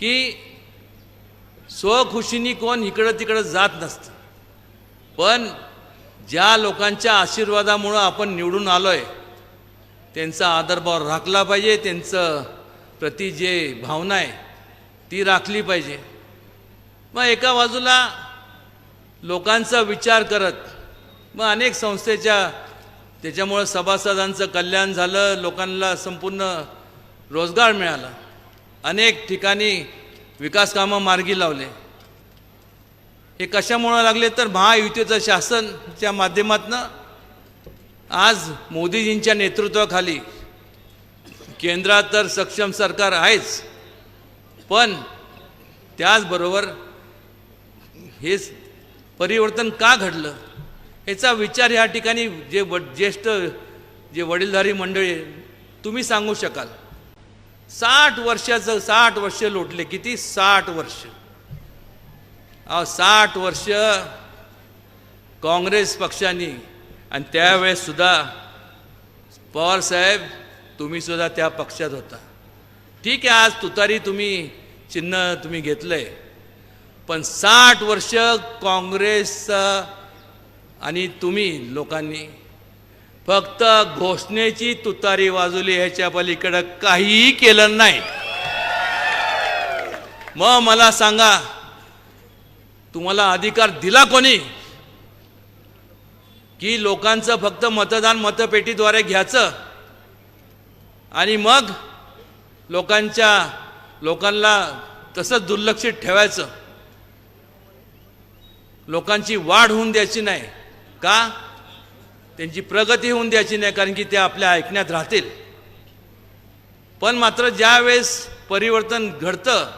की स्वखुशीनी कोण इकडं तिकडं जात नसतं. पण ज्या लोकांच्या आशीर्वादामुळं आपण निवडून आलो आहे त्यांचा आदरभाव राखला पाहिजे त्यांचं प्रति जे भावना आहे ती राखली पाहिजे. मग एका बाजूला लोकांचा विचार करत मग अनेक संस्थेच्या त्याच्यामुळं सभासदांचं कल्याण झालं लोकांना संपूर्ण रोजगार मिळाला. अनेक ठिकाणी विकास कामं मार्गी लावले. हे कशामुळं लागले तर महायुतीचं शासनच्या माध्यमातनं आज मोदीजींच्या नेतृत्वाखाली केंद्रात तर सक्षम सरकार आहेच पण त्याचबरोबर हे परिवर्तन का घडलं याचा विचार ह्या ठिकाणी जे व ज्येष्ठ जे वडीलधारी मंडळी आहे, तुम्ही सांगू शकाल. साठ वर्षाचं साठ वर्ष लोटले. किती? साठ वर्ष. अहो साठ वर्ष काँग्रेस पक्षाने. आणि त्यावेळेस सुद्धा पवार साहेब तुम्ही सुद्धा त्या पक्षात होता. ठीक आहे आज तुतारी तुम्ही चिन्ह तुम्ही घेतलंय. पण साठ वर्ष काँग्रेस आणि तुम्ही लोकांनी फक्त घोषणेची तुतारी वाजवली ह्याच्या पलीकडं काहीही केलं नाही. मग मला सांगा तुम्हाला अधिकार दिला कोणी? की लोकांचं फक्त मतदान मतपेटीद्वारे घ्यायचं? आणि मग लोकांच्या लोकांना तसंच दुर्लक्षित ठेवायचं? लोकांची वाढ होऊन द्यायची नाही. का? त्यांची प्रगती होऊन द्यायची नाही कारण की ते आपल्या ऐकण्यात राहतील. पण मात्र ज्यावेळेस परिवर्तन घडतं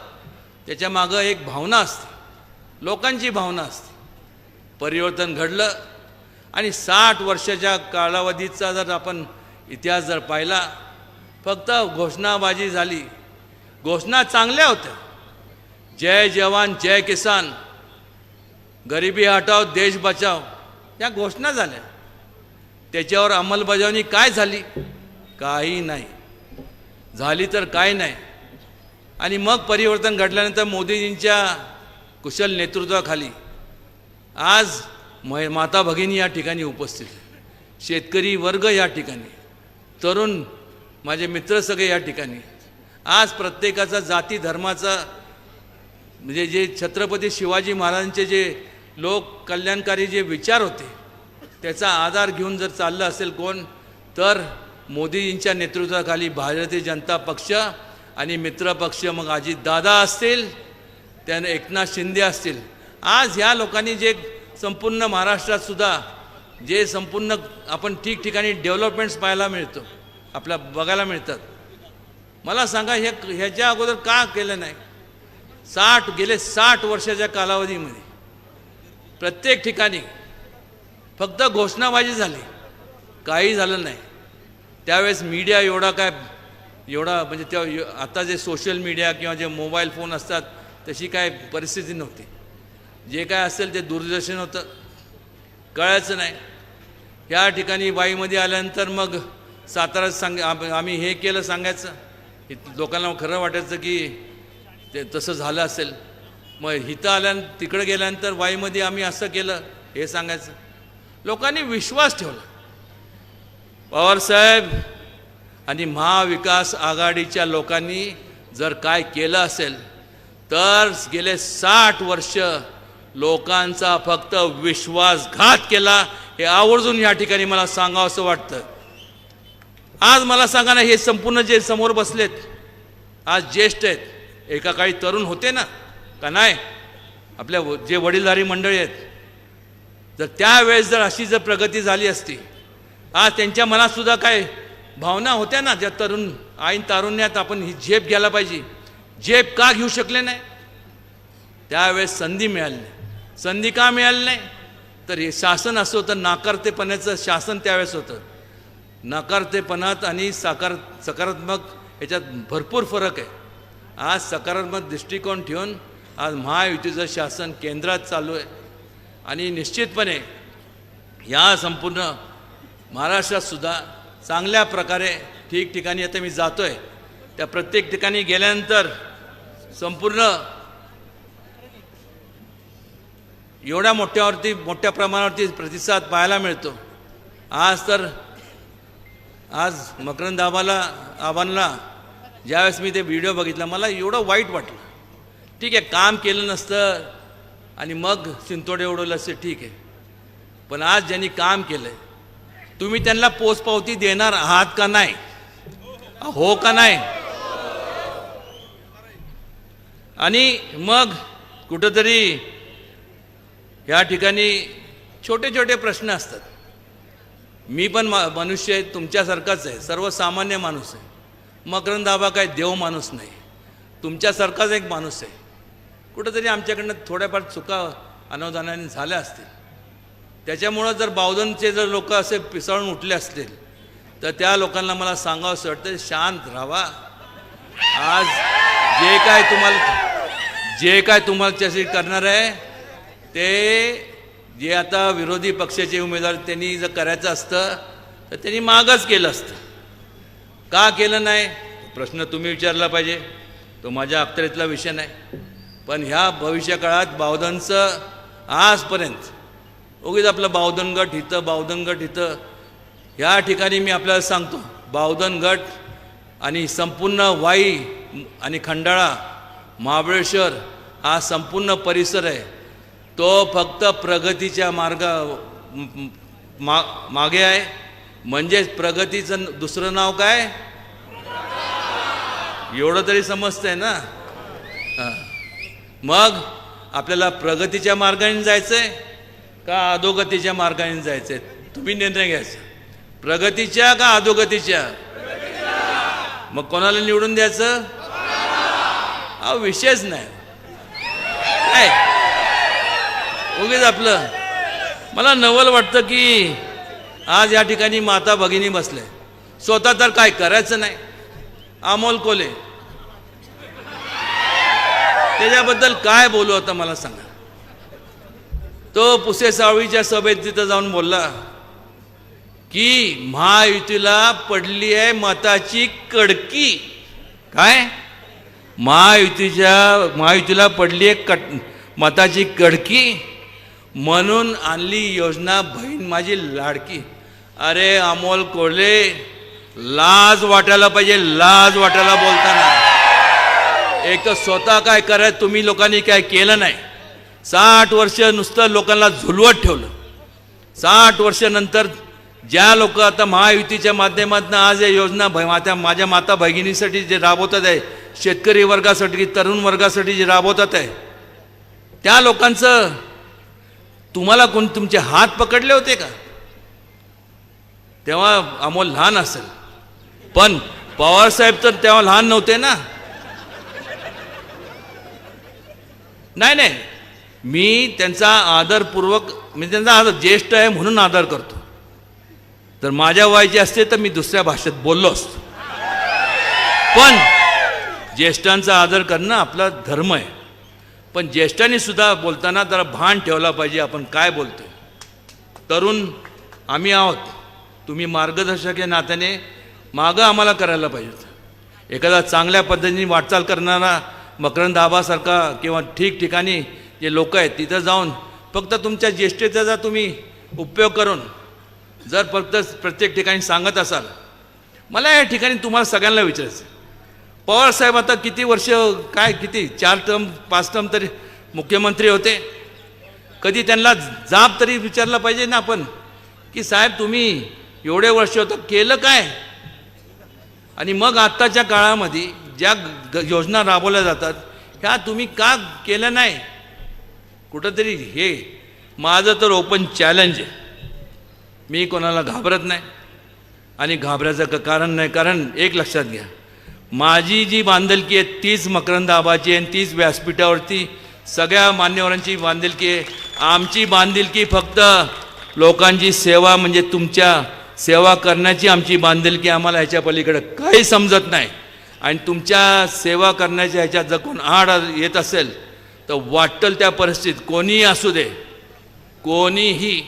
त्याच्यामागं एक भावना असते. लोकांची भावना असते. परिवर्तन घडलं आणि साठ वर्षाच्या कालावधीचा जर आपण इतिहास जर पाहिला फक्त घोषणाबाजी झाली. घोषणा चांगल्या होत्या. जय जवान जय किसान. गरिबी हटाव देश बचाव या घोषणा झाल्या. त्याच्यावर अंमलबजावणी काय झाली? काही नाही. झाली तर काय नाही. आणि मग परिवर्तन घडल्यानंतर मोदीजींच्या कुशल नेतृत्वाखाली आज मै माता भगिनी या ठिकाणी उपस्थित शेतकरी वर्ग या ठिकाणी तरुण माझे मित्र सगळे या ठिकाणी. आज प्रत्येकाचा जाती धर्माचा म्हणजे जे छत्रपती शिवाजी महाराजांचे जे लोक कल्याणकारी जे विचार होते त्याचा आधार घेऊन जर चाललं असेल कोण तर मोदीजींच्या नेतृत्वाखाली भारतीय जनता पक्ष आणि मित्र पक्ष मग अजित दादा असतील त्यानं एकनाथ शिंदे असतील. आज ह्या लोकांनी जे संपूर्ण महाराष्ट्रात सुद्धा जे संपूर्ण आपण ठिकठिकाणी डेव्हलपमेंट्स पाहायला मिळतो आपल्या बघायला मिळतात. मला सांगा हे ह्याच्या अगोदर का केलं नाही? साठ गेले साठ वर्षाच्या कालावधीमध्ये प्रत्येक ठिकाणी फक्त घोषणाबाजी झाली. काही झालं नाही. त्यावेळेस मीडिया एवढा काय एवढा म्हणजे त्या आता जे सोशल मीडिया किंवा जे मोबाईल फोन असतात तशी काय परिस्थिती नव्हती. जे काय असेल ते दूरदर्शन होतं. कळायचं नाही. या ठिकाणी वाईमध्ये आल्यानंतर मग सातारा सांग आम- आम्ही हे केलं सांगायचं. लोकांना खरं वाटायचं की ते तसं झालं असेल. मग इथं आल्यान तिकडं गेल्यानंतर वाईमध्ये आम्ही असं केलं हे सांगायचं. लोकांनी विश्वास ठेवला. पवारसाहेब आणि महाविकास आघाडीच्या लोकांनी जर काय केलं असेल तर गेले साठ वर्ष लोकांचा फक्त विश्वासघात केला हे आवर्जून या ठिकाणी मला सांगावं असं वाटतं. आज मला सांगा ना हे संपूर्ण जे समोर बसलेत आज ज्येष्ठ आहेत एका काळी तरुण होते ना का नाही? आपल्या व- जे वडीलधारी मंडळी आहेत जर त्यावेळेस जर अशी जर प्रगती झाली असती आज त्यांच्या मनातसुद्धा काय भावना होत्या ना त्या तरुण आईन तारुण्यात आपण ही झेप घ्यायला पाहिजे. झेप का घेऊ शकले नाही? त्यावेळेस संधी मिळाली नाही. संधी का मिळाली नाही? तर हे शासन असं होतं नाकारतेपणाचं शासन त्यावेळेस होतं. नाकारतेपणात आणि साकार सकारात्मक याच्यात भरपूर फरक आहे. आज सकारात्मक दृष्टिकोन ठेवून आज महायुतीचं शासन केंद्रात चालू आहे. आणि निश्चितपणे या संपूर्ण महाराष्ट्रातसुद्धा चांगल्या प्रकारे ठिकठिकाणी आता मी जातो आहे त्या प्रत्येक ठिकाणी गेल्यानंतर संपूर्ण एवढ्या मोठ्यावरती मोठ्या प्रमाणावरती प्रतिसाद पाहायला मिळतो. आज तर आज मकरंद आबाला आबांना ज्यावेळेस मी ते व्हिडिओ बघितला मला एवढं वाईट वाटलं. ठीक आहे काम केलं नसतं आणि मग सिंतोडे उडवलं असते ठीक आहे. पण आज ज्यांनी काम केलं आहे तुम्ही त्यांना पोचपावती देणार आहात का नाही? हो का नाही? आणि मग कुठंतरी या ठिकाणी छोटे छोटे प्रश्न असतात. मी पण मा मनुष्य आहे तुमच्यासारखाच आहे सर्वसामान्य माणूस आहे. मकरंदाबा काय देव माणूस नाही. तुमच्यासारखाच एक माणूस आहे. कुठंतरी आमच्याकडनं थोड्याफार चुका अनावधानाने झाल्या असतील. त्याच्यामुळं जर बावधनचे जर लोक असे पिसाळून उठले असतील तर त्या लोकांना मला सांगावं असं वाटतं शांत राहावा आज जे काय तुम्हाला जे काय तुम्हाला त्याशी करणार आहे ते जे आता विरोधी पक्षाचे उमेदवार त्यांनी जर करायचं असतं तर त्यांनी मागच केलं असतं. का केलं नाही? प्रश्न तुम्ही विचारला पाहिजे. तो माझ्या अखत्यारीतला विषय नाही. पण ह्या भविष्यकाळात बावधनचं आजपर्यंत उगीच आपलं बावधन गट इथं बावधन गट इथं ह्या ठिकाणी मी आपल्याला सांगतो बावधन गट आणि संपूर्ण वाई आणि खंडाळा महाबळेश्वर हा संपूर्ण परिसर आहे. तो फक्त प्रगतीच्या मार्गा मा मागे आहे. म्हणजेच प्रगतीचं दुसरं नाव काय? एवढं तरी समजतंय ना? मग आपल्याला प्रगतीच्या मार्गाने जायचं आहे का अधोगतीच्या मार्गाने जायचं आहे तुम्ही निर्णय घ्यायचा. प्रगतीच्या का अधोगतीच्या? मग कोणाला निवडून द्यायचं? हा विषयच नाही. काय? उगीच आपलं. मला नवल वाटतं की आज या ठिकाणी माता भगिनी बसले. स्वतः तर काय करायचं नाही. अमोल कोले. त्याच्याबद्दल काय बोलू आता मला सांगा. तो पुसे सावळीच्या सभेत तिथं जाऊन बोलला की महायुतीला पडली आहे मताची कडकी. काय? महायुतीच्या महायुतीला पडली आहे कट मताची कडकी? म्हणून आणली योजना बहीण माझी लाडकी. अरे अमोल कोल्हे लाज वाटायला पाहिजे लाज वाटायला बोलताना. एक तर स्वतः काय करायचं तुम्ही लोकांनी काय केलं नाही. साठ वर्ष नुसतं लोकांना झुलवत ठेवलं. साठ वर्षानंतर ज्या लोक आता महायुतीच्या माध्यमातून आज या योजना माझ्या माता माझ्या माता भगिनीसाठी जे राबवतात आहे शेतकरी वर्गासाठी तरुण वर्गासाठी जे राबवतात आहे त्या लोकांचं तुम्हाला कोण तुमचे हात पकडले होते का? तेव्हा अमोल लहान असेल. पण पवारसाहेब तर तेव्हा लहान नव्हते ना? नाही नाही. मी त्यांचा आदरपूर्वक मी त्यांचा आदर ज्येष्ठ आहे म्हणून आदर करतो. तर माझ्या वयाचे असते तर मी दुसऱ्या भाषेत बोललो असतो. पण ज्येष्ठांचा आदर करणं आपला धर्म आहे. पण ज्येष्ठांनी सुद्धा बोलताना जरा भान ठेवला पाहिजे आपण काय बोलतोय. तरुण आम्ही आहोत. तुम्ही मार्गदर्शक या नात्याने. मागं आम्हाला करायला पाहिजे एखादा चांगल्या पद्धतीने वाटचाल करणारा मकरंदाबासारखा किंवा ठिकठिकाणी जे लोक आहेत तिथं जाऊन फक्त तुमच्या ज्येष्ठतेचा तुम्ही उपयोग करून जर फक्त प्रत्येक ठिकाणी सांगत असाल मला या ठिकाणी तुम्हाला सगळ्यांना विचारायचं पवारसाहेब आता किती वर्ष काय किती चार टर्म पाच टर्म तरी मुख्यमंत्री होते. कधी त्यांना जाब तरी विचारला पाहिजे ना आपण की साहेब तुम्ही एवढे वर्ष होतं केलं काय? आणि मग आत्ताच्या काळामध्ये ज्या ग- योजना राबवल्या जातात ह्या तुम्ही का केल्या नाही? कुठंतरी हे माझं तर ओपन चॅलेंज आहे. मी कोणाला घाबरत नाही आणि घाबरायचं का कारण नाही कारण एक लक्षात घ्या. माझी जी बांधलकी आहे तीच मकरंद आबाची आणि तीच व्यासपीठावरती सगळ्या मान्यवरांची बांधिलकी आहे. आमची बांधिलकी फक्त लोकांची सेवा म्हणजे तुमच्या सेवा करण्याची आमची बांधिलकी आम्हाला ह्याच्या पलीकडे काही समजत नाही. आणि तुमच्या सेवा करण्याच्या ह्याच्यात जर कोण आड येत असेल तर वाटल त्या परिस्थितीत कोणीही असू दे. कोणीही.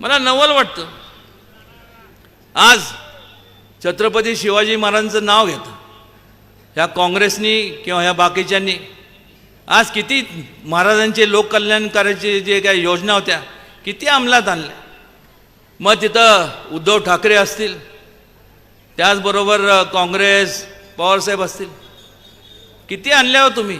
मला नवल वाटतं. आज छत्रपती शिवाजी महाराजांचं नाव घेतं ह्या काँग्रेसनी किंवा ह्या बाकीच्यांनी. आज किती महाराजांचे लोककल्याणकाराचे जे काही योजना होत्या किती अंमलात आणल्या. मग तिथं उद्धव ठाकरे असतील त्याचबरोबर काँग्रेस पवारसाहेब असतील. किती आणल्या हो तुम्ही?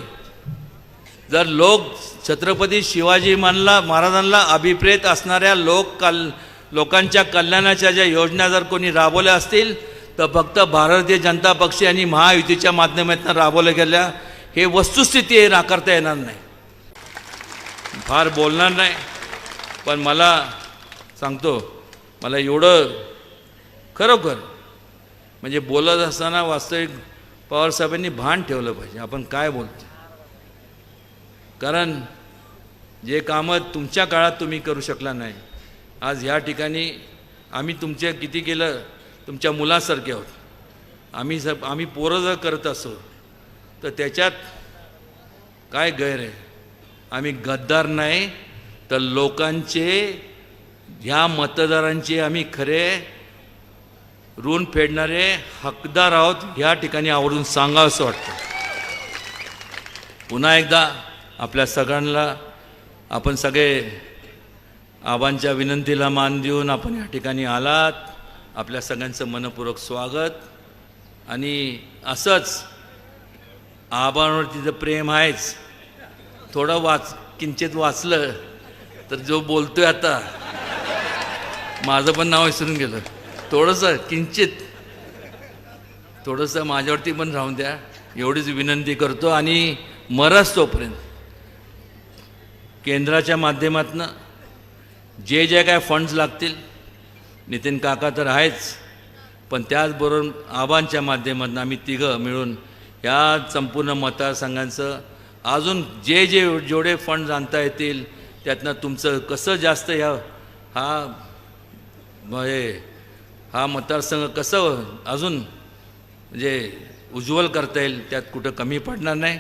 जर लोक छत्रपती शिवाजी मानला महाराजांना अभिप्रेत असणाऱ्या लोक कल लोकांच्या कल्याणाच्या ज्या योजना जर कोणी राबवल्या असतील तर फक्त भारतीय जनता पक्ष आणि महायुतीच्या माध्यमातून राबवल्या गेल्या. हे वस्तुस्थिती हे नाकारता येणार नाही. फार बोलणार नाही. पण मला सांगतो मला एवढं खरोखर म्हणजे बोलत असताना वास्तविक पवारसाहेबांनी भान ठेवलं पाहिजे. आपण काय बोलतो कारण जे कामं तुमच्या काळात तुम्ही करू शकला नाही आज ह्या ठिकाणी आम्ही तुमचे किती केलं तुमच्या मुलासारखे आहोत. आम्ही स आम्ही पोरं जर करत असो तर त्याच्यात काय गैर आहे? आम्ही गद्दार नाही तर लोकांचे ह्या मतदारांचे आम्ही खरे ऋण फेडणारे हकदार आहोत ह्या ठिकाणी आवर्जून सांगावं असं वाटतं. पुन्हा एकदा आपल्या सगळ्यांना आपण सगळे आबांच्या विनंतीला मान देऊन आपण या ठिकाणी आलात. आपल्या सगळ्यांचं मनपूर्वक स्वागत. आणि असंच आबांवरती जर प्रेम आहेच थोडं वाच किंचित वाचलं तर जो बोलतोय आता माझं पण नाव विसरून गेलं. थोडंसं किंचित थोडंसं माझ्यावरती पण राहून द्या. एवढीच विनंती करतो आणि मरस तोपर्यंत. केंद्राच्या माध्यमातून जे जे काय फंड्स लागतील नितीन काका तर आहेच पण त्याचबरोबर आबांच्या माध्यमातून आम्ही तिघं मिळून या संपूर्ण मतदारसंघांचं अजून जे जे जेवढे फंड्स आणता येतील त्यातनं तुमचं कसं जास्त या हा म्हणजे हा मतदारसंघ कसं अजून म्हणजे उज्ज्वल करता येईल त्यात कुठं कमी पडणार नाही.